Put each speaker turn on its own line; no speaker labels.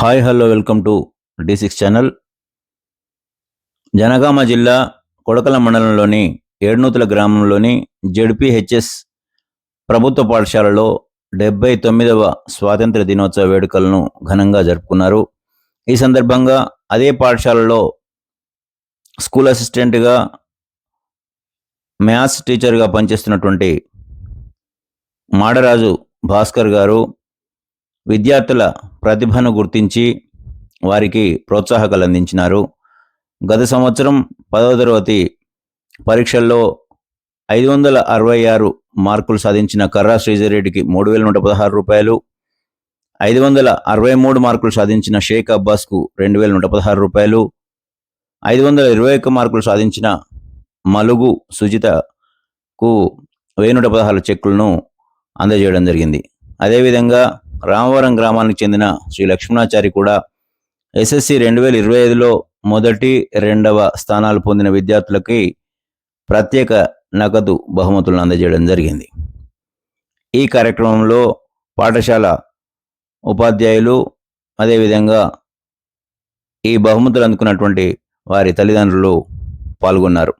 Hi hello welcome to the six channel. Jangaon జిల్లా కొడకల మండలంలోని ఏడునూతుల గ్రామంలోని జెడ్పిహెచ్ఎస్ ప్రభుత్వ పాఠశాలలో డెబ్బై తొమ్మిదవ స్వాతంత్ర దినోత్సవ వేడుకలను ఘనంగా జరుపుకున్నారు. ఈ సందర్భంగా అదే పాఠశాలలో స్కూల్ అసిస్టెంట్గా మ్యాథ్స్ టీచర్గా పనిచేస్తున్నటువంటి మాడరాజు భాస్కర్ గారు విద్యార్థుల ప్రతిభను గుర్తించి వారికి ప్రోత్సాహకాలు అందించినారు గత సంవత్సరం పదవ తరగతి పరీక్షల్లో ఐదు వందల అరవై ఆరు మార్కులు సాధించిన కర్రా శ్రీజరెడ్డికి మూడు వేల నూట పదహారు రూపాయలు ఐదు వందల అరవై మూడు మార్కులు సాధించిన షేక్ అబ్బాస్కు రెండు వేల నూట పదహారు రూపాయలు ఐదు వందల ఇరవై ఒక్క మార్కులు సాధించిన మలుగు సుజితకు వెయ్యి నూట పదహారు చెక్కులను అందజేయడం జరిగింది. అదేవిధంగా రామవరం గ్రామానికి చెందిన శ్రీ లక్ష్మణాచారి కూడా ఎస్ఎస్సి రెండు వేల ఇరవై ఐదులో మొదటి రెండవ స్థానాలు పొందిన విద్యార్థులకి ప్రత్యేక నగదు బహుమతులను అందజేయడం జరిగింది. ఈ కార్యక్రమంలో పాఠశాల ఉపాధ్యాయులు అదేవిధంగా ఈ బహుమతులు అందుకున్నటువంటి వారి తల్లిదండ్రులు పాల్గొన్నారు.